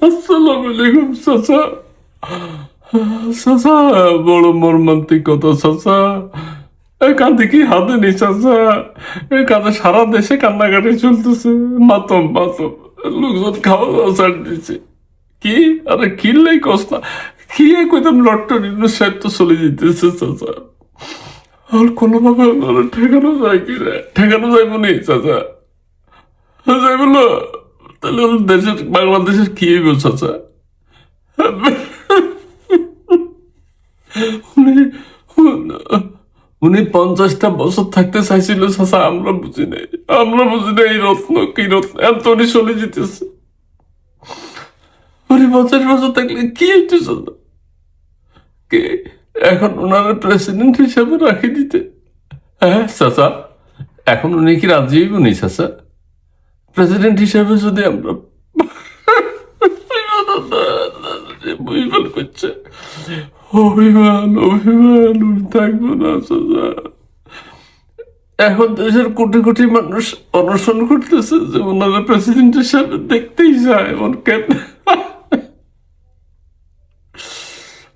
আসসালামু আলাইকুম চাচা চাচা বড় মর্মান্তিক কথা চাচা কাঁদে কি হাতে নেই চাচা কাঁদে সারা দেশে কান্নাকাটি চলতেছে মাতম মাতম লোকজন খাওয়া দাওয়া ছাড় দিচ্ছে কি আরে কিনলেই কষ্ট কি কইতাম লট্টন সাহেব তো চলে যেতেছে চাচা আর কোনোভাবে ঠেকানো যায় কি ঠেকানো যাইব নি চাচা যাই বলো তাহলে দেশের বাংলাদেশের কি হইব চাচা? উনি উনি পঞ্চাশটা বছর থাকতে চাইছিল, চাচা, আমরা বুঝি নাই। আমরা বুঝি নাই এই রত্ন, কি রত্ন, এত উনি চলে যেতেছে। উনি পঞ্চাশ বছর থাকলে কি হইতে, চাচা? কে? এখন ওনারা প্রেসিডেন্ট হিসাবে রাখি দিতে। হ্যাঁ চাচা, এখন উনি কি রাজি হইব নি, চাচা? প্রেসিডেন্ট হিসাবে যদি আমরা বুঝবেন করছে অভিমান অভিমান থাকব না এখন দেশের কোটি কোটি মানুষ অনশন করতেছে যে ওনারা প্রেসিডেন্ট হিসাবে দেখতেই যায় এমন কেন?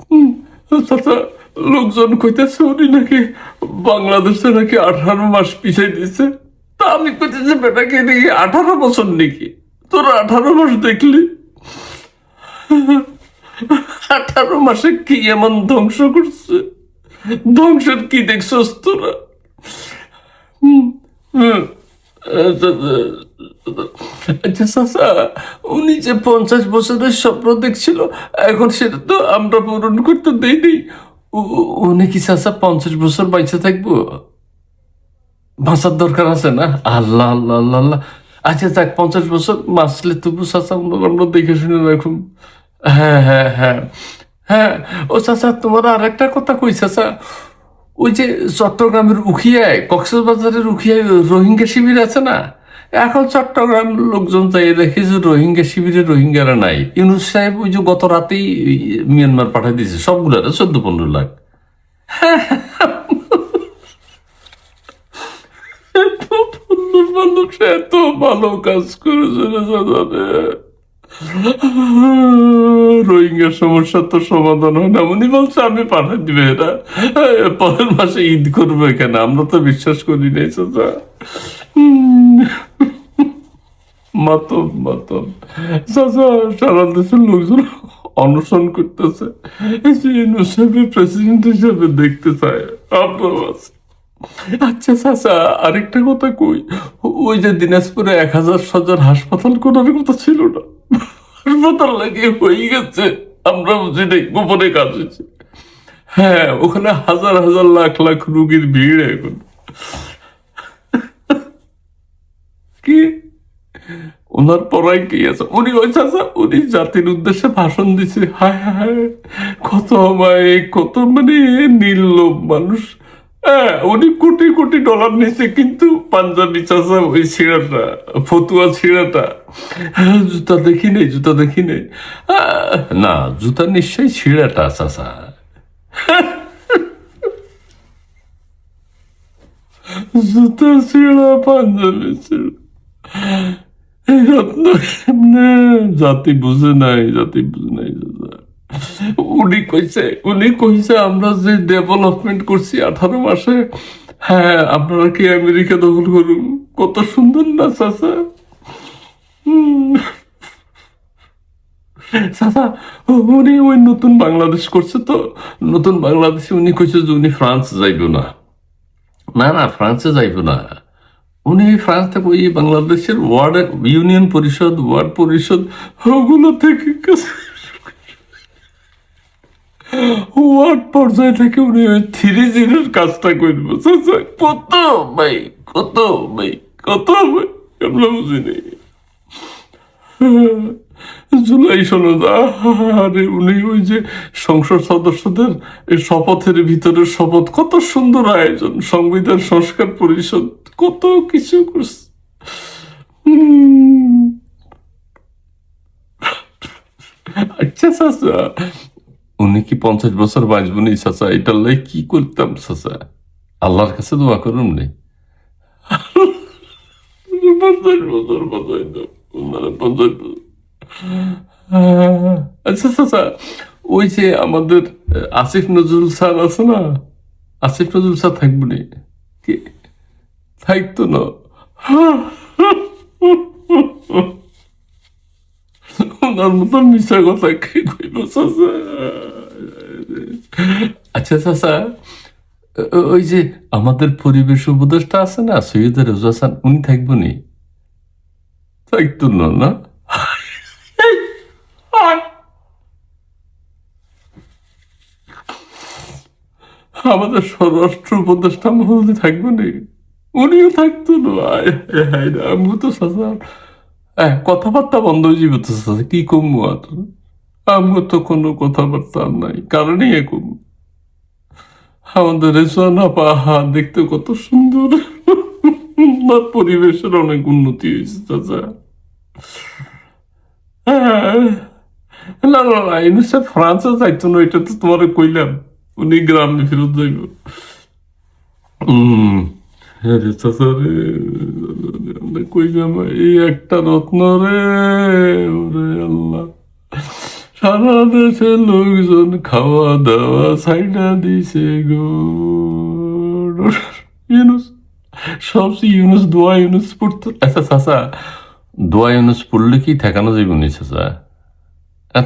হুম, লোকজন কইতেছে উনি নাকি বাংলাদেশে নাকি আঠারো মাস পিছাই দিছে আমি কইতেছি বেটাকে দেখি আঠারো বছর নাকি তোরা আঠারো মাস দেখলি? আঠারো মাসে কি এমন ধ্বংস করছে? ধ্বংসের কি দেখছস তোরা। আচ্ছা, উনি যে পঞ্চাশ বছরের স্বপ্ন দেখছিল এখন সেটা তো আমরা পূরণ করতে দেইনি। উনি কি চাচা পঞ্চাশ বছর বাইচে থাকব? বাঁচার দরকার আছে না? আল্লাহ আল্লাহ আল্লাহ আল্লাহ। আচ্ছা যাক, পঞ্চাশ বছর বাঁচলে তবু চাচা, আমরা দেখে শুনে রাখুন। হ্যাঁ হ্যাঁ হ্যাঁ। হ্যাঁ ও চাচা, তোমার আর একটা কথা কই, চাচা? ওই যে চট্টগ্রামের উখিয়ায় কক্সবাজারের উখিয়ায় রোহিঙ্গা শিবির আছে না? এখন চট্টগ্রাম লোকজন চাই দেখে যে রোহিঙ্গা শিবিরে রোহিঙ্গারা নাই। ইউনুস সাহেব ওই যে গত রাতেই মিয়ানমার পাঠিয়ে দিয়েছে, সবগুলারে চোদ্দ পনেরো লাখ। এত ভালো মানুষ এত ভালো কাজ করেছে রে দাদা রোহিঙ্গার সমস্যা তো সমাধান হয় না। উনি বলছে, আমি পাঠাই দিবে এরা পরের মাসে ঈদ করবে কেন? আমরা তো বিশ্বাস করি নাই চাচা মাতম মাতম চাচা সারা দেশের লোকজন অনশন করতেছে। প্রেসিডেন্ট হিসেবে দেখতে চায়। আপনার। আচ্ছা চাচা, আরেকটা কথা কই। ওই যে দিনাজপুরে এক হাজার সজার হাসপাতাল করার কথা ছিল না? হাসপাতাল লাগিয়ে হয়ে গেছে। আমরা বুঝি গোপনে কাজ হয়েছে। হ্যাঁ ওখানে হাজার হাজার লাখ লাখ রুগীর ভিড় এখন। কি? ওনার পড়াই কি আছে? উনি ওই চাচা, উনি জাতির উদ্দেশ্যে ভাষণ দিছে। হায় হায়, কত আমায়, কত মানে নির্লোভ মানুষ। হ্যাঁ উনি কোটি কোটি ডলার নিছে কিন্তু পাঞ্জাবি চাচা ওই ছিঁড়াটা ফতুয়া ছিঁড়াটা। হ্যাঁ, জুতা দেখি নেই জুতা দেখি নেই। না জুতা নিশ্চয়ই ছিঁড়াটা চাচা। জুতা ছিঁড়া পাঞ্জাবি ছিঁড়া এই জাতি বুঝে নাই জাতি বুঝে নাই দাদা। উনি কইছে উনি কইছে, আমরা যে ডেভেলপমেন্ট করছি আঠারো মাসে হ্যাঁ আপনারা কি আমেরিকা দখল করুন? কত সুন্দর না উনি ওই নতুন বাংলাদেশ করছে তো, নতুন বাংলাদেশে উনি কইছে যে উনি ফ্রান্স যাইব না। না না, ফ্রান্সে যাইব না। উনি ফ্রান্স থেকে ওই বাংলাদেশের ওয়ার্ড, ইউনিয়ন পরিষদ, ওয়ার্ড পরিষদ, ওগুলো থেকে ওয়ার্ড পর্যায়ে থেকে উনি ওই থ্রি জিরোর কাজটা কত ভাই কত ভাই কত ভাই, আমরা জুলাই আরে উনি ওই যে সংসদ সদস্যদের শপথের ভিতরে শপথ, কত সুন্দর আয়োজন, সংবিধান সংস্কার পরিষদ, কত কিছু করছে। হুম। আচ্ছা চাচা উনি কি পঞ্চাশ বছর বাঁচবেন এই চাচা? এটার লাই কি করতাম চাচা? আল্লাহর কাছে দোয়া করুন নেই পঞ্চাশ বছর পঞ্চাশ বছর। আচ্ছা আচ্ছা ওই যে আমাদের আসিফ নজরুল স্যার আছে না? আসিফ নজরুল স্যার থাকব নি? কি? থাকতো না। ওনার মতো মিশা কথা কি কইল চাচা? আচ্ছা চাচা ওই যে আমাদের পরিবেশ উপদেষ্টা আছে না সৈয়দ রেজা হাসান উনি থাকব নি থাকতো না না আমাদের স্বরাষ্ট্র উপদেষ্টা মহোদয় থাকব নি উনিও থাকতো না হায়, হায় হ্যাঁ কথাবার্তা বন্ধ হয়ে যাবে তো কি কমবো আর আমিও তো কোনো কথাবার্তা নাই, কারণেই এ আমাদের রেসোয়ানা পাহা দেখতে কত সুন্দর। পরিবেশের অনেক উন্নতি হয়েছে, চাচা। হ্যাঁ। না ফ্রান্সে যাইতো না, এটা তো তোমার কইলাম। উনি গ্রামে ফেরত যাইব। চাচা কইলাম, এই একটা রত্ন রে আল্লাহ। সারা দেশে লোকজন খাওয়া দাওয়া সাইডা দিছে গো। ইউনুস সব ইউনুস দোয়া ইউনুস পড়তো। আচ্ছা চাচা, দোয়া ইউনুস পড়লে কি ঠেকানো যাবে নি চাচা?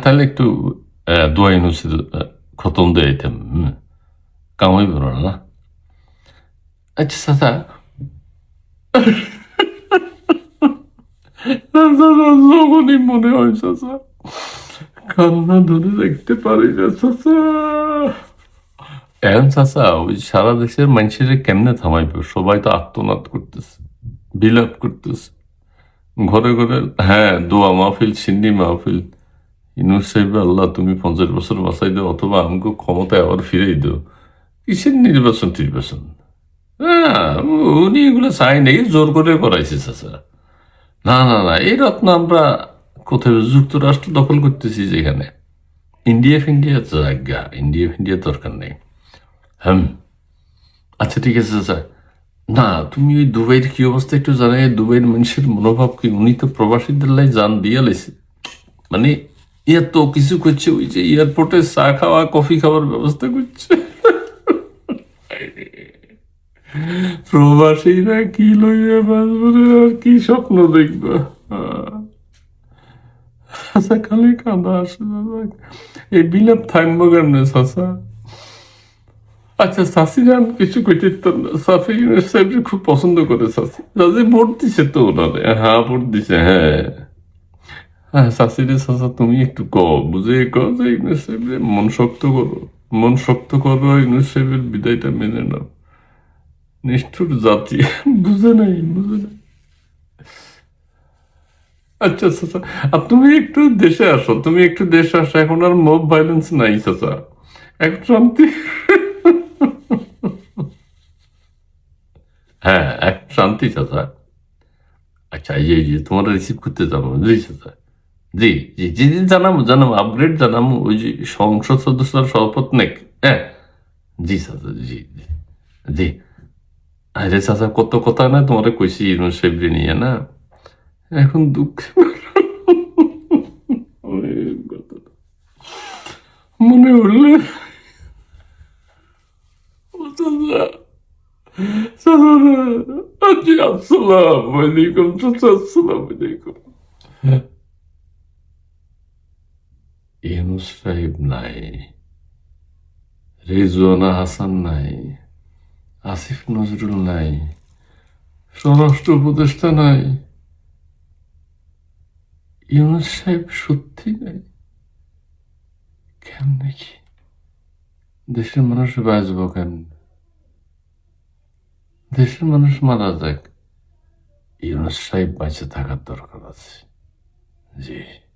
তাহলে একটু দোয়া ইউনুসের খতম দিয়ে হুম। কামাই বেরো না। আচ্ছা চাচা, যখনই মনে হয়, চাচা। কান্না ধরে রাখতে পারি না, চাচা। এখন চাচা, ওই সারা দেশের মানুষের কেমনে থামাইবে? সবাই তো আত্মনাদ করতেছে, বিলাপ করতেছে। ঘরে ঘরে হ্যাঁ দোয়া মাহফিল, সিন্নি মাহফিল। ইনুস সাহেব, আল্লাহ, তুমি পঞ্চাশ বছর বাঁচাই দাও, অথবা আমাকে ক্ষমতায় আবার ফিরেই দাও। কিসের নির্বাচন টির্বাচন হ্যাঁ উনি এগুলো চাই নেই, জোর করে করাইছে, চাচা। না না না, এই রত্ন আমরা কোথায় যুক্তরাষ্ট্র দখল করতেছি যেখানে। ইন্ডিয়া ফিন্ডিয়া জায়গা ইন্ডিয়া ফিন্ডিয়া দরকার নেই। হ্যাঁ আচ্ছা ঠিক আছে, চাচা। না, তুমি ওই দুবাইয়ের কি অবস্থা একটু জানাই। দুবাইয়ের মানুষের মনোভাব কি? উনি তো প্রবাসীদের লাই জান দিয়ে লেছে। মানে ইয়ার তো কিছু করছে ওই যে এয়ারপোর্টে চা খাওয়া কফি খাওয়ার ব্যবস্থা করছে। প্রবাসীরা কি লইয়া বাঁচবে? আর কি স্বপ্ন দেখবা? কাঁদা আসে। এই বিলাপ থাকব আচ্ছা যান কিছু কইতে সাফি খুব পছন্দ করে ভোট দিছে তো ওনারে হ্যাঁ ভোট দিছে হ্যাঁ হ্যাঁ শাসা তুমি একটু ক বুঝে ক যে ইউনুস সাহেবের মন শক্ত করো মন শক্ত করো ইউনুস সাহেবের বিদায়টা মেনে নাও নিষ্ঠুর জাতি বুঝে নাই বুঝে নাই আচ্ছা চাচা আর তুমি একটু দেশে আসো, তুমি একটু দেশে আসো, এখন আর মব ভাইলেন্স নাই, চাচা। এক শান্তি। হ্যাঁ এক শান্তি, চাচা। আচ্ছা এই যে তোমার রিসিভ করতে যাব জি, চাচা। জি জি জি জি, জানাব জানাব আপগ্রেড জানাব, ওই যে সংসদ সদস্যর শপথ নেক। হ্যাঁ। জি, চাচা, জি জি জি। আরে, চাচা, কত কথা না তোমার কইছি সাহেবরে নিয়ে, না? এখন দুঃখ মনে হলে আসসালাম আলাইকুম চাচা আসসালাম আলাইকুম। সাহেব নাই রেজওয়ানা হাসান নাই আসিফ নজরুল নাই স্বরাষ্ট্র উপদেষ্টা নাই ইউনুস সাহেব সত্যি নেই কেমনে কি দেশের মানুষ বাঁচবো কেন দেশের মানুষ মারা যাক। ইউনুস সাহেব বাঁচে থাকার দরকার আছে। জি।